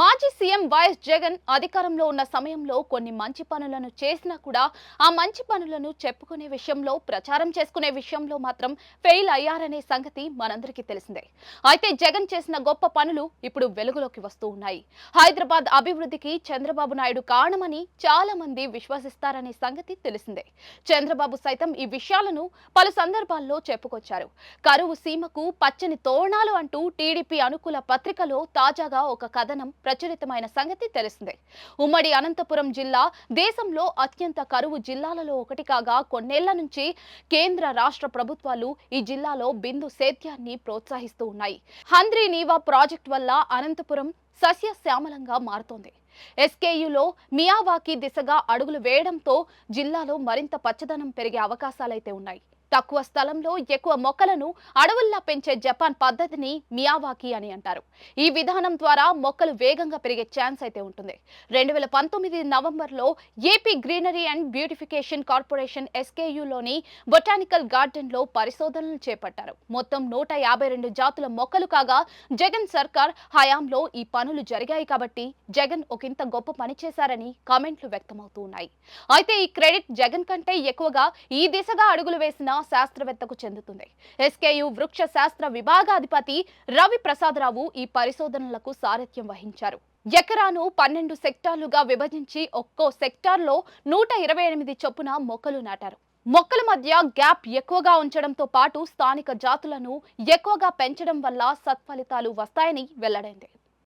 మాజీ CM YS Jagan అధికారంలో ఉన్న సమయంలో కొన్ని మంచి పనులను చేసినా కూడా ఆ మంచి పనులను చెప్పుకునే విషయంలో ప్రచారం చేసుకునే విషయంలో మాత్రం ఫెయిల్ అయ్యారనే సంగతి మనందరికీ తెలిసిందే. అయితే జగన్ చేసిన గొప్ప పనులు ఇప్పుడు వెలుగులోకి వస్తూ ఉన్నాయి. హైదరాబాద్ అభివృద్ధికి చంద్రబాబు నాయుడు కారణమని చాలా మంది విశ్వసిస్తారనే సంగతి తెలిసిందే. చంద్రబాబు సైతం ఈ విషయాలను పలు సందర్భాల్లో చెప్పుకొచ్చారు. కరువు సీమకు పచ్చని తోరణాలు అంటూ టీడీపీ అనుకూల పత్రికలో తాజాగా ఒక కథనం ప్రచురితమైన సంగతి తెలిసిందే. ఉమ్మడి అనంతపురం జిల్లా దేశంలో అత్యంత కరువు జిల్లాలలో ఒకటి కాగా కొన్నేళ్ళ నుంచి కేంద్ర రాష్ట్ర ప్రభుత్వాలు ఈ జిల్లాలో బిందు సేద్యాన్ని ప్రోత్సహిస్తూ ఉన్నాయి. హంద్రీ నీవా ప్రాజెక్ట్ వల్ల అనంతపురం సస్యశ్యామలంగా మారుతోంది. ఎస్కేయులో మియావాకి దిశగా అడుగులు వేయడంతో జిల్లాలో మరింత పచ్చదనం పెరిగే అవకాశాలైతే ఉన్నాయి. తక్కువ స్థలంలో ఎక్కువ మొక్కలను అడవుల్లా పెంచే జపాన్ పద్ధతిని మియావాకి అని అంటారు. ఈ విధానం ద్వారా మొక్కలు వేగంగా పెరిగే ఛాన్స్ అయితే ఉంటుంది. రెండు వేల పంతొమ్మిది నవంబర్లో AP greenery and beautification corporation ఎస్కేయులోని botanical గార్డెన్లో పరిశోధనలు చేపట్టారు. మొత్తం నూట యాభై రెండు జాతుల మొక్కలు కాగా జగన్ సర్కార్ హయాంలో ఈ పనులు జరిగాయి కాబట్టి జగన్ ఒకంత గొప్ప పని చేశారని కామెంట్లు వ్యక్తమవుతూ ఉన్నాయి. అయితే ఈ క్రెడిట్ జగన్ కంటే ఎక్కువగా ఈ దిశగా అడుగులు వేసిన శాస్త్రవేత్తకు చెందుతుంది. ఎస్కేయు వృక్ష శాస్త్ర విభాగాధిపతి రవి ప్రసాదరావు ఈ పరిశోధనలకు సారథ్యం వహించారు. ఎకరాను పన్నెండు సెక్టార్లుగా విభజించి ఒక్కో సెక్టార్లో నూట ఇరవై ఎనిమిది చొప్పున మొక్కలు నాటారు. మొక్కల మధ్య గ్యాప్ ఎక్కువగా ఉంచడంతో పాటు స్థానిక జాతులను ఎక్కువగా పెంచడం వల్ల సత్ఫలితాలు వస్తాయని వెల్లడైంది.